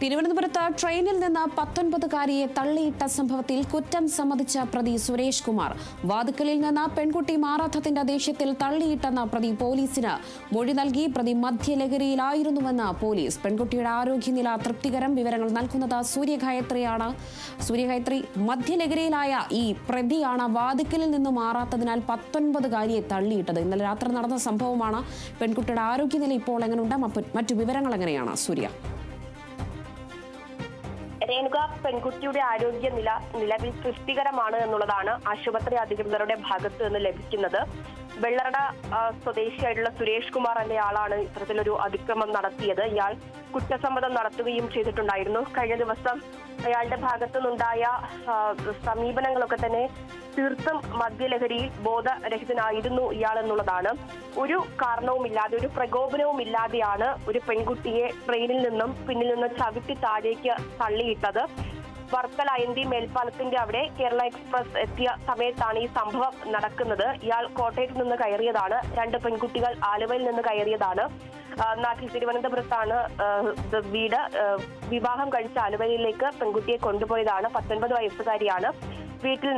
തിരുവനന്തപുരത്ത് ട്രെയിനിൽ നിന്ന് പത്തൊൻപതുകാരിയെ തള്ളിയിട്ട സംഭവത്തിൽ കുറ്റം സമ്മതിച്ച പ്രതി സുരേഷ് കുമാർ. വാതുക്കലിൽ നിന്ന് പെൺകുട്ടി മാറാത്തതിന്റെ ദേഷ്യത്തിൽ തള്ളിയിട്ടെന്ന പ്രതി പോലീസിന് മൊഴി നൽകി പ്രതി മദ്യലഹരിയിലായിരുന്നുവെന്ന് പോലീസ്. പെൺകുട്ടിയുടെ ആരോഗ്യനില തൃപ്തികരം വിവരങ്ങൾ നൽകുന്നത് സൂര്യഗായത്രിയാണ്. സൂര്യഗായത്രി മദ്യലഹരിയിലായ ഈ പ്രതിയാണ് വാതുക്കലിൽ നിന്ന് മാറാത്തതിനാൽ പത്തൊൻപതുകാരിയെ തള്ളിയിട്ടത്. ഇന്നലെ രാത്രി നടന്ന സംഭവമാണ്. പെൺകുട്ടിയുടെ ആരോഗ്യനില ഇപ്പോൾ എങ്ങനെയുണ്ട് മറ്റു വിവരങ്ങൾ എങ്ങനെയാണ്? സൂര്യ. രേണുക പെൺകുട്ടിയുടെ ആരോഗ്യ നില നിലവിൽ തൃപ്തികരമാണ് എന്നുള്ളതാണ് ആശുപത്രി അധികൃതരുടെ ഭാഗത്ത് നിന്ന് ലഭിക്കുന്നത്. വെള്ളറട സ്വദേശിയായിട്ടുള്ള സുരേഷ് കുമാർ എന്നയാളാണ് ഇത്തരത്തിലൊരു അതിക്രമം നടത്തിയത്. ഇയാൾ കുറ്റസമ്മതം നടത്തുകയും ചെയ്തിട്ടുണ്ടായിരുന്നു. കഴിഞ്ഞ ദിവസം അയാളുടെ ഭാഗത്തു നിന്നുണ്ടായ സമീപനങ്ങളൊക്കെ തന്നെ തീർത്തും മദ്യലഹരിയിൽ ബോധരഹിതനായിരുന്നു ഇയാൾ എന്നുള്ളതാണ്. ഒരു കാരണവുമില്ലാതെ ഒരു പ്രകോപനവും ഇല്ലാതെയാണ് ഒരു പെൺകുട്ടിയെ ട്രെയിനിൽ നിന്നും പിന്നിൽ നിന്ന് ചവിട്ടി താഴേക്ക് തള്ളിയിട്ടത്. വർക്കല എൻ ഡി മേൽപ്പാലത്തിന്റെ അവിടെ കേരള എക്സ്പ്രസ് എത്തിയ സമയത്താണ് ഈ സംഭവം നടക്കുന്നത്. ഇയാൾ കോട്ടയത്ത് നിന്ന് കയറിയതാണ്. രണ്ട് പെൺകുട്ടികൾ ആലുവയിൽ നിന്ന് കയറിയതാണ്. നാട്ടിൽ തിരുവനന്തപുരത്താണ് വീട്. വിവാഹം കഴിച്ച ആലുവയിലേക്ക് പെൺകുട്ടിയെ കൊണ്ടുപോയതാണ്. പത്തൊൻപത് വയസ്സുകാരിയാണ്. വീട്ടിൽ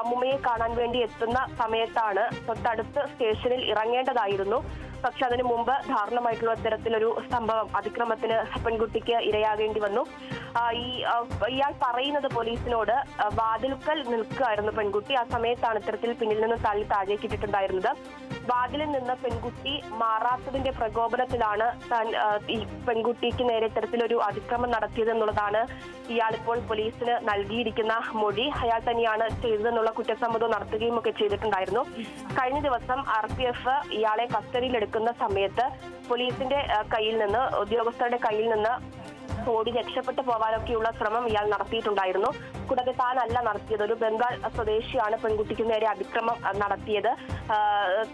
അമ്മുമ്മയെ കാണാൻ വേണ്ടി എത്തുന്ന സമയത്താണ് തൊട്ടടുത്ത് സ്റ്റേഷനിൽ ഇറങ്ങേണ്ടതായിരുന്നു. പക്ഷെ അതിനു മുമ്പ് ദാരുണമായിട്ടുള്ള തരത്തിലൊരു സംഭവം അതിക്രമത്തിന് പെൺകുട്ടിക്ക് ഇരയാകേണ്ടി വന്നു. ഈ ഇയാൾ പറയുന്നത് പോലീസിനോട് വാതിൽക്കൽ നിൽക്കുകയായിരുന്നു പെൺകുട്ടി. ആ സമയത്താണ് ഇത്തരത്തിൽ പിന്നിൽ നിന്ന് തള്ളി താഴേക്ക് ഇട്ടിട്ടുണ്ടായിരുന്നത്. വാതിലിൽ നിന്ന് പെൺകുട്ടി മാറാത്തതിന്റെ പ്രകോപനത്തിലാണ് താൻ ഈ പെൺകുട്ടിക്ക് നേരെ ഇത്തരത്തിലൊരു അതിക്രമം നടത്തിയതെന്നുള്ളതാണ് ഇയാളിപ്പോൾ പോലീസിന് നൽകിയിരിക്കുന്ന മൊഴി. അയാൾ തന്നെയാണ് ചെയ്തതെന്നുള്ള കുറ്റസമ്മതം നടത്തുകയും ഒക്കെ ചെയ്തിട്ടുണ്ടായിരുന്നു. കഴിഞ്ഞ ദിവസം ആർ പി എഫ് ഇയാളെ കസ്റ്റഡിയിൽ എടുക്കുന്ന സമയത്ത് പോലീസിന്റെ കയ്യിൽ നിന്ന് ഉദ്യോഗസ്ഥരുടെ കയ്യിൽ നിന്ന് ഓടി രക്ഷപ്പെട്ടു പോവാനൊക്കെയുള്ള ശ്രമം ഇയാൾ നടത്തിയിട്ടുണ്ടായിരുന്നു. കൂടാതെ താനല്ല നടത്തിയത്. ഒരു ബംഗാൾ സ്വദേശിയാണ് പെൺകുട്ടിക്ക് നേരെ അതിക്രമം നടത്തിയത്.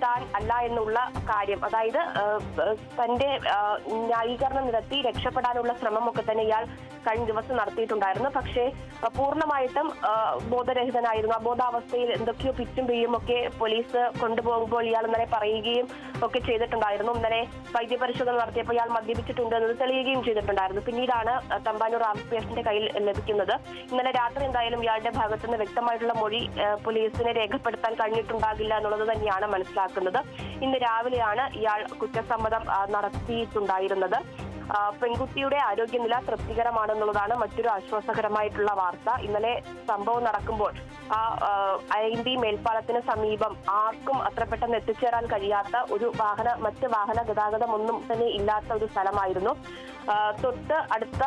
താൻ അല്ല എന്നുള്ള കാര്യം. അതായത് തന്റെ ന്യായീകരണം നിരത്തി രക്ഷപ്പെടാനുള്ള ശ്രമമൊക്കെ തന്നെ ഇയാൾ കഴിഞ്ഞ ദിവസം നടത്തിയിട്ടുണ്ടായിരുന്നു. പക്ഷേ പൂർണമായിട്ടും ബോധരഹിതനായിരുന്നു. അബോധാവസ്ഥയിൽ എന്തൊക്കെയോ പിറ്റും പെയ്യും ഒക്കെ പോലീസ് കൊണ്ടുപോകുമ്പോൾ ഇയാൾ ഇന്നലെ പറയുകയും ഒക്കെ ചെയ്തിട്ടുണ്ടായിരുന്നു. ഇന്നലെ വൈദ്യപരിശോധന നടത്തിയപ്പോൾ ഇയാൾ മദ്യപിച്ചിട്ടുണ്ട് എന്നത് തെളിയുകയും ചെയ്തിട്ടുണ്ടായിരുന്നു. പിന്നീടാണ് തമ്പാനൂർ എഫിന്റെ കയ്യിൽ ലഭിക്കുന്നത്. ഇന്നലെ രാത്രി എന്തായാലും ഇയാളുടെ ഭാഗത്തുനിന്ന് വ്യക്തമായിട്ടുള്ള മൊഴി പോലീസിനെ രേഖപ്പെടുത്താൻ കഴിഞ്ഞിട്ടുണ്ടാകില്ല എന്നുള്ളത് തന്നെയാണ് മനസ്സിലാക്കുന്നത്. ഇന്ന് രാവിലെയാണ് ഇയാൾ കുറ്റസമ്മതം നടത്തിയിട്ടുണ്ടായിരുന്നത്. പെൺകുട്ടിയുടെ ആരോഗ്യനില തൃപ്തികരമാണെന്നുള്ളതാണ് മറ്റൊരു ആശ്വാസകരമായിട്ടുള്ള വാർത്ത. ഇന്നലെ സംഭവം നടക്കുമ്പോൾ ആ ഐ ബി മേൽപ്പാലത്തിന് സമീപം ആർക്കും അത്ര പെട്ടെന്ന് എത്തിച്ചേരാൻ കഴിയാത്ത ഒരു വാഹന മറ്റ് വാഹന ഗതാഗതം ഒന്നും തന്നെ ഇല്ലാത്ത ഒരു സ്ഥലമായിരുന്നു. തൊട്ട് അടുത്ത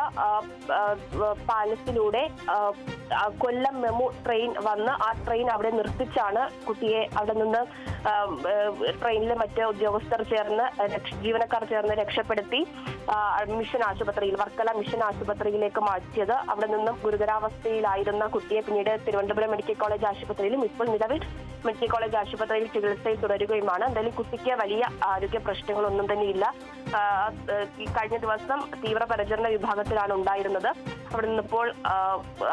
പാലത്തിലൂടെ കൊല്ലം മെമു ട്രെയിൻ വന്ന് ആ ട്രെയിൻ അവിടെ നിർത്തിച്ചാണ് കുട്ടിയെ അവിടെ നിന്ന് ട്രെയിനിലെ മറ്റ് ഉദ്യോഗസ്ഥർ ചേർന്ന് ജീവനക്കാർ ചേർന്ന് രക്ഷപ്പെടുത്തി. മിഷൻ ആശുപത്രിയിൽ വർക്കല മിഷൻ ആശുപത്രിയിലേക്ക് മാറ്റിയത്. അവിടെ നിന്നും ഗുരുതരാവസ്ഥയിലായിരുന്ന കുട്ടിയെ പിന്നീട് തിരുവനന്തപുരം മെഡിക്കൽ കോളേജ് ആശുപത്രിയിലും ഇപ്പോൾ നിലവിൽ മെഡിക്കൽ കോളേജ് ആശുപത്രിയിൽ ചികിത്സയിൽ തുടരുകയുമാണ്. എന്തായാലും കുട്ടിക്ക് വലിയ ആരോഗ്യ പ്രശ്നങ്ങളൊന്നും തന്നെ ഇല്ല. ആ, ഏഹ്, ഈ കഴിഞ്ഞ ദിവസം തീവ്രപരിചരണ വിഭാഗത്തിലാണ് ഉണ്ടായിരുന്നത്. അവിടെ നിന്നിപ്പോൾ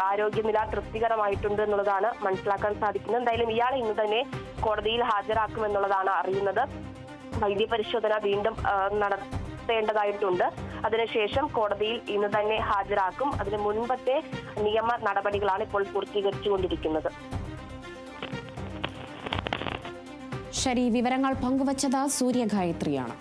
ആരോഗ്യനില തൃപ്തികരമായിട്ടുണ്ട് എന്നുള്ളതാണ് മനസ്സിലാക്കാൻ സാധിക്കുന്നത്. എന്തായാലും ഇയാളെ ഇന്ന് തന്നെ കോടതിയിൽ ഹാജരാക്കുമെന്നുള്ളതാണ് അറിയുന്നത്. വൈദ്യപരിശോധന വീണ്ടും നടത്തേണ്ടതായിട്ടുണ്ട്. അതിനുശേഷം കോടതിയിൽ ഇന്ന് തന്നെ ഹാജരാക്കും. അതിന് മുൻപത്തെ നിയമ നടപടികളാണ് ഇപ്പോൾ പൂർത്തീകരിച്ചുകൊണ്ടിരിക്കുന്നത്. ശരി വിവരങ്ങൾ പങ്കുവച്ചത് സൂര്യഗായത്രിയാണ്